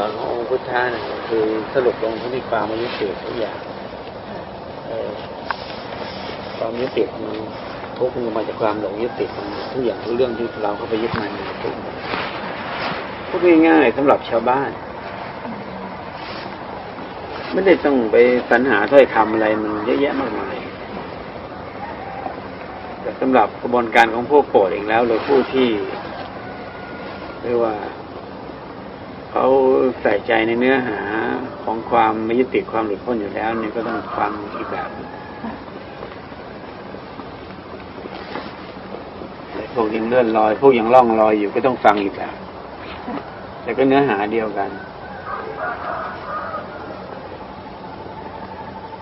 อนขององค์พุทธะเนี่ยคือสรุปลงที่ความมยึดติดทุกอย่างเออความยึดติดมันทุกข์มันมาจากความหลงยึดติดมันทุกอย่างทุกเรื่องที่เราเข้าไปยึดมันมันทุกข์หมดพูดง่ายๆสำหรับชาวบ้าน ไม่ได้ต้องไปสรรหาถ้อยคำอะไรมันเยอะแยะมากมายแต่สำหรับกระบวนการของพวกโปรดเองแล้วหรือผู้ที่เรียกว่า เขาใส่ใจในเนื้อหาของความไม่ยึดติความหลุดพ้นอยู่แล้วเนี่ยก็ต้องฟังอีกแบบพวกยังเลื่อนลอย พวกยังล่องลอยอยู่ก็ต้องฟังอีกแบบแต่ก็เนื้อหาเดียวกัน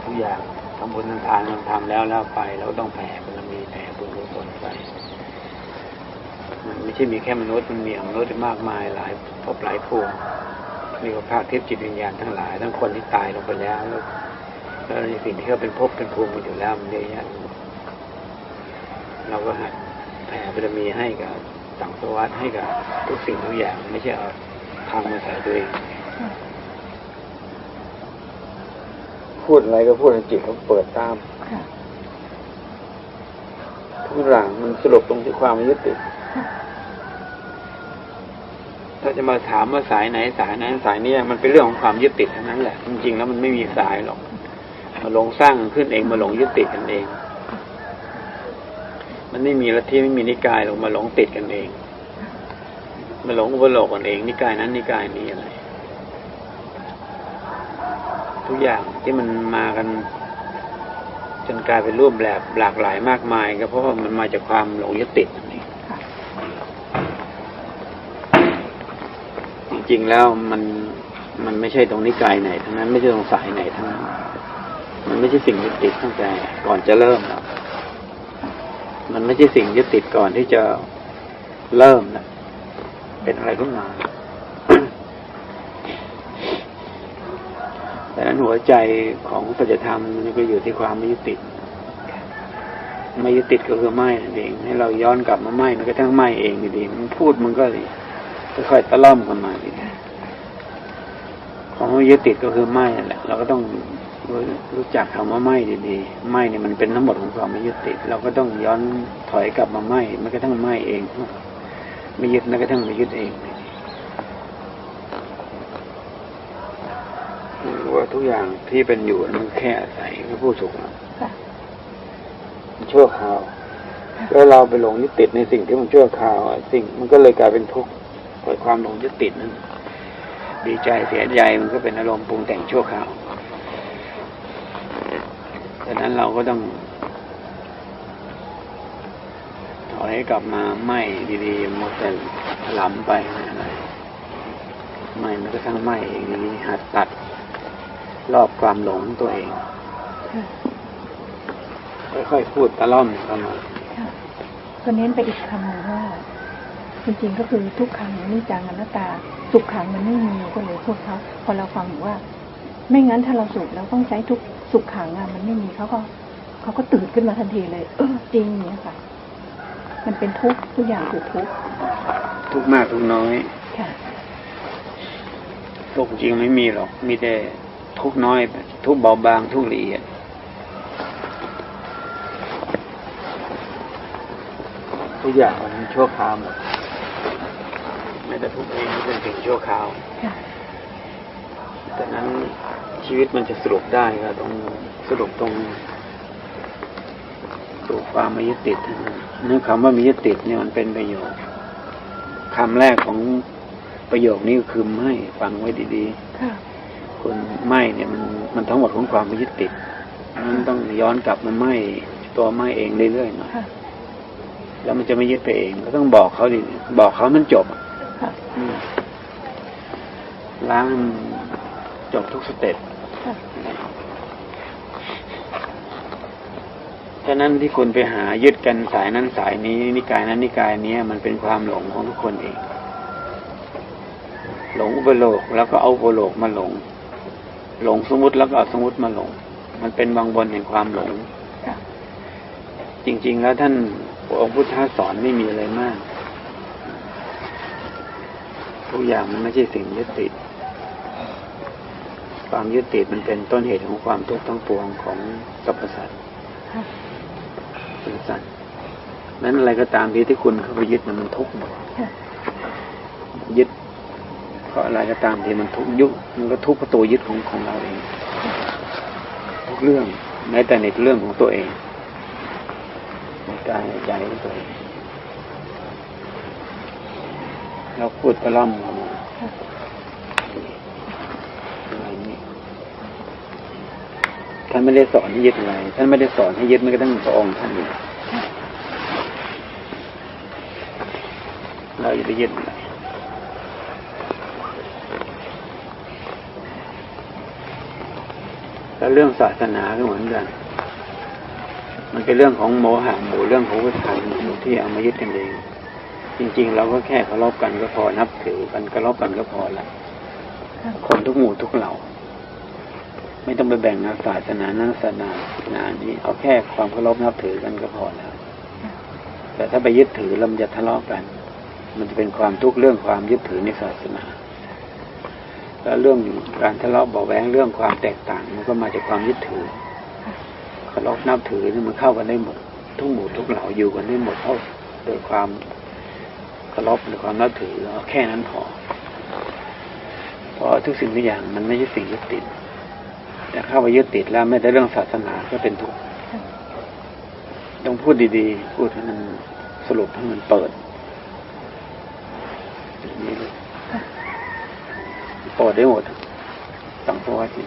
ทุกอย่างทำบุญทำทานทำแล้วแล้วไป เราก็ต้องแผ่บารมีแผ่บุญกุศลไปมันไม่ ใช่มีแค่มนุษย์มันมีมนุษย์มากมายหลายภพหลายภูมิมีว่าภาคทิพย์จิตวิญญาณทั้งหลาย ทั้งคนที่ตายลงไปแล้วแล้วแล้วในสิ่งที่เขาเป็นภพเป็นภูมิมันอยู่แล้วมันเยอะแยะเราก็หัดแผ่บารมีให้กับสังสวัสดิ์ให้กับทุกสิ่งทุกอย่างไม่ใช่เอาทางมาใส่ตัวเองพูดอะไรก็พูดในจิตเขาเปิดตามค่ะทุกอย่างมันสรุปตรงที่ความไม่ยึดติด ถ้าจะมาถามว่าสายไหนสายไหนสายเนี้มันเป็นเรื่องของความยึดติดทั้งนั้นแหละจริงๆแล้วมันไม่มีสายหรอกมาลงสร้างขึ้นเองมาหลงยึดติดกันเอง มันไม่มีลัทธิไม่มีนิกายหรอกมาหลงติดกันเอง มาหลงอุปโลกกันเอง นิกายนั้นนิกายนี้อะไรทุกอย่างที่มันมากัน จนกลายเป็นรูปแบบหลากหลายมากมาย ก็เพราะว่ามันมาจากความหลงยึดติดนั่นเอง ค่ะ จ ริงแล้วมันมันไม่ใช่ตรงนิกายไหนทั้งนั้นไม่ใช่ตรงสายไหนทั้งนั้นมันไม่ใช่สิ่งยึดติดตั้งแต่ก่อนจะเริ่มแล้วมันไม่ใช่สิ่งยึดติดก่อนที่จะเริ่มนะเป็นอะไรขึ้นมาแต่นั้นหัวใจของปัจธรรมมันก็อยู่ที่ความไม่ยึดติดไม่ยึดติดก็คือไม่นั่นเองให้เราย้อนกลับมาไม่มันก็ทั้งไม่เองดีๆมันพูดมันก็ ค่อยๆตะล่อมกันมาดีของไม่ยึดติดก็คือไม่นั่นแหละ เราก็ต้องรู้รู้จักคำว่าไม่ดีๆไม่เนี่ยมันเป็นทั้งหมดของความไม่ยึดติด เราก็ต้องย้อนถอยกลับมาไม่มันก็ทั้งไม่เองไม่ยึดมันก็ทั้งไม่ยึดเองรู้ว่าทุกอย่างที่เป็นอยู่มันแค่อาศัยพระผู้สุขค่ะมันชั่วคราวแล้วเราไปหลงยึดติดในสิ่งที่มันชั่วคราวอะสิ่งมันก็เลยกลายเป็นทุกข์ เกิดความหลงยึดติดนั้นดีใจเสียใจมันก็เป็นอารมณ์ปรุงแต่งชั่วคราวดังนั้นเราก็ต้อง ถอยกลับมาไม่ดีๆหมดแต่หลำไปอะไรไม่มันก็ทั้งไม่เองนี้หัดตัดรอบความหลงตัวเองค่อยๆพูดตะล่อมเข้ามาค่ะก็เน้นไปอีกคำหนึ่งว่า จริงๆก็คือทุกขังอนิจจังอนัตตา สุขขังมันไม่มีก็เลยพูดเขาพอเราฟังบอกว่า ไม่งั้นถ้าเราสุขแล้วต้องใช้ทุกสุขขังอะมันไม่มีเขาก็เขาก็ตื่นขึ้นมาทันทีเลย เออจริงเนี่ยค่ะ มันเป็นทุกข์ทุกอย่างคือทุกข์ทุกข์มากทุกข์น้อยค่ะทุกข์จริงไม่มีหรอกมีแต่ทุกข์น้อย ทุกข์เบาบางทุกข์ละเอียดทุกอย่างมันชั่วคราวหมดแม้แต่ทุกข์เองก็เป็นสิ่งชั่วคราวค่ะแต่นั้นชีวิตมันจะสรุปได้ก็ต้องสรุปตรงสู่ความไม่ยึดติดเท่านั้นเนื้อคำว่าไม่ยึดติดเนี่ยมันเป็นประโยชน์คำแรกของประโยคนี้ก็คือไม่ฟังไว้ดีๆค่ะคนไหม้เนี่ยมันมันทั้งหมดของความไม่ยึดติดมันต้องย้อนกลับมาไหม้ตัวไหม้เองเรื่อยๆหน่อยค่ะแล้วมันจะไม่ยึดไปเอง ก็ต้องบอกเขาดิบอกเขามันจบอะค่ะอืม ล้างให้มันจบทุกสเต็ปค่ะฉะนั้นที่คุณไปหายึดกันสายนั้นสายนี้ นิกายนั้นนิกายนี้มันเป็นความหลงของทุกคนเอง หลงอุปโลกแล้วก็เอาอุปโลกมาหลง หลงสมมติแล้วก็เอาสมมติมาหลง มันเป็นบางบนแห่งความหลงค่ะจริง ๆ แล้วท่านองค์พุทธสอนไม่มีอะไรมาก ทุกอย่างมันไม่ใช่สิ่งยึดติด ความยึดติดมันเป็นต้นเหตุของความทุกข์ทั้งปวงของสรรพสัตว์ค่ะเป็นสัตว์นั้นอะไรก็ตามที่ที่คุณเข้าไปยึดมันมันทุกข์หมดยึดเพราะอะไรก็ตามที่มันทุกข์ยุคมันก็ทุกข์เพระตัวยึดของของเราเองทุกเรื่องแม้แต่ในเรื่องของตัวเองในกายในใจของตัวเอง เราพูดกระล่ำออกมาค่ะอะไรนี่ท่านไม่ได้สอนให้ยึดอะไร ท่านไม่ได้สอนให้ยึดแม้กระทั่งพระองค์ท่านเองเราอย่าไปยึดอะไรแล้วเรื่องศาสนาก็เหมือนกัน มันเป็นเรื่องของโมหะหมู่เรื่องของวิถีที่เอามายึดกันเอง จริง ๆ เราก็แค่เคารพกันก็พอนับถือกันเคารพกันก็พอละค่ะคนทุกหมู่ทุกเหล่า ไม่ต้องไปแบ่งศาสนานั้นศาสนานี้เอาแค่ความเคารพนับถือกันก็พอแล้วแต่ถ้าไปยึดถือแล้วมันจะทะเลาะกัน มันจะเป็นความทุกข์เรื่องความยึดถือในศาสนา แล้วเรื่องการทะเลาะเบาะแว้งเรื่องความแตกต่างมันก็มาจากความยึดถือเคารพนับถือนี่มันเข้ากันได้หมดทุกหมู่ทุกเหล่าอยู่กันได้หมดเท่าโดยความ เคารพหรือความนับถือเอาแค่นั้นพอเพราะทุกสิ่งทุกอย่างมันไม่ใช่สิ่งยึดติดแต่เข้าไปยึดติดแล้วไม่ได้เรื่องศาสนาก็เป็นทุกข์ต้องพูดดีๆ พูดให้มันสรุปให้มันเปิดนี้เลยเปิดได้หมดสังสวัสดิ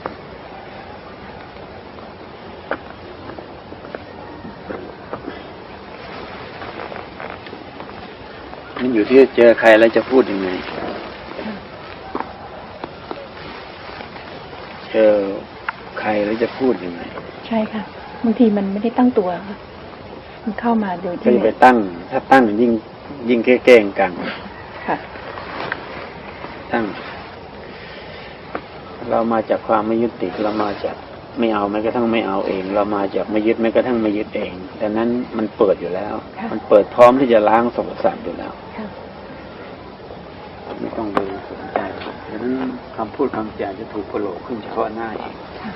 อยู่ที่เจอใครแล้วจะพูดยังไง เจอใครแล้วจะพูดยังไง ใช่ค่ะบางทีมันไม่ได้ตั้งตัวค่ะมันเข้ามาโดยก็ที่จะไปตั้ง ถ้าตั้งยิ่งยิ่งแก้งๆกันค่ะตั้ง เรามาจากความไม่ยึดติดเรามาจาก ไม่เอาแม้กระทั่งไม่เอาเอง เรามาจากไม่ยึดแม้กระทั่งไม่ยึดเองดังนั้นมันเปิดอยู่แล้วค่ะมันเปิดพร้อมที่จะล้างสมสัตว์อยู่แล้วค่ะไม่ต้องไปสนใจดังนั้นคำพูดคำจาจะถูกโผล่ขึ้นเฉพาะหน้าเองค่ะ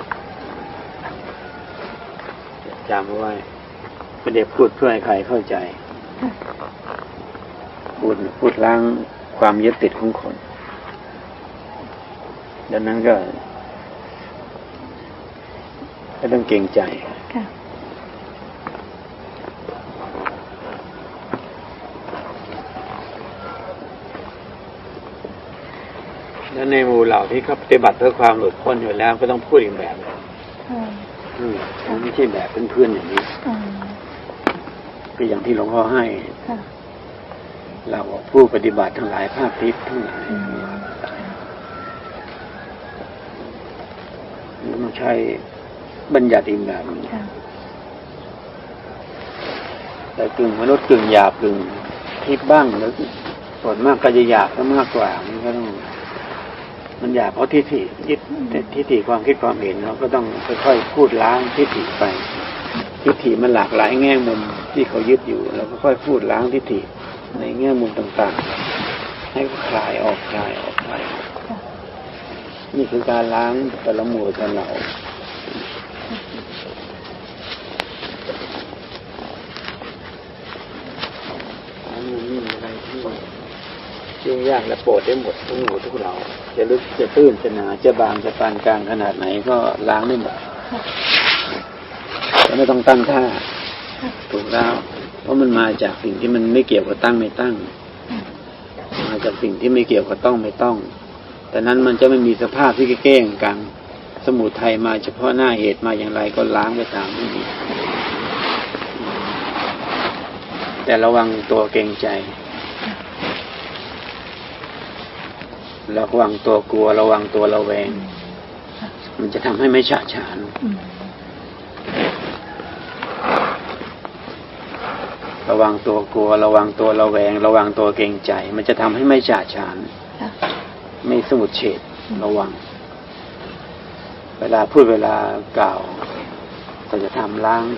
จำไว้ไม่ได้พูดเพื่อให้ใครเข้าใจค่ะพูดพูดล้างความยึดติดของคนดังนั้นก็ ไม่ต้องเกรงใจค่ะแล้วในหมู่เหล่าที่เขาปฏิบัติเพื่อความหลุดพ้นอยู่แล้วก็ต้องพูดอีกแบบหนึ่งค่ะอืมมันไม่ใช่แบบเพื่อนๆอย่างนี้อืมก็อย่างที่หลวงพ่อให้ค่ะเราบอกผู้ปฏิบัติทั้งหลายภาคทิพย์ทั้งหลายอืมนี่มันใช้ บัญญัติอีกแบบหนึ่งค่ะแต่กึ่งมนุษย์กึ่งหยาบกึ่งทิพย์บ้างแล้วส่วนมากก็จะหยาบก็มากกว่ามันก็ต้องมันหยาบเพราะทิฏฐิยึดทิฏฐิความคิดความเห็นเราก็ต้องค่อยๆพูดล้างทิฏฐิไป ทิฏฐิมันหลากหลายแง่มุมที่เขายึดอยู่เราก็ค่อยพูดล้างทิฏฐิในแง่มุมต่างๆ ให้เขาคลายออกคลายออกคลายออกค่ะนี่คือการล้างแต่ละหมู่แต่ละเหล่า อันนี้นี่อะไรที่ยุ่งยากและโปรดได้หมดทุกหมู่ทุกเหล่าจะลึกจะตื้นจะหนาจะบางจะปานกลางขนาดไหนก็ล้างได้หมดค่ะจะไม่ต้องตั้งท่าค่ะถูกแล้ว เพราะมันมาจากสิ่งที่มันไม่เกี่ยวกับตั้งไม่ตั้งค่ะมาจากสิ่งที่ไม่เกี่ยวกับต้องไม่ต้อง แต่นั้นมันจะไม่มีสภาพที่เก้งกังสมุทัยมาเฉพาะหน้าเหตุมาอย่างไรก็ล้างไปตามไม่มี แต่ระวังตัวเกรงใจ ระวังตัวกลัว ระวังตัวระแวง มันจะทำให้ไม่ฉะฉานระวังตัวกลัว ระวังตัวระแวง ระวังตัวเกรงใจ มันจะทำให้ไม่ฉะฉาน ไม่สมุดเฉดระวัง เวลาพูดเวลากล่าวก็จะทำล้าง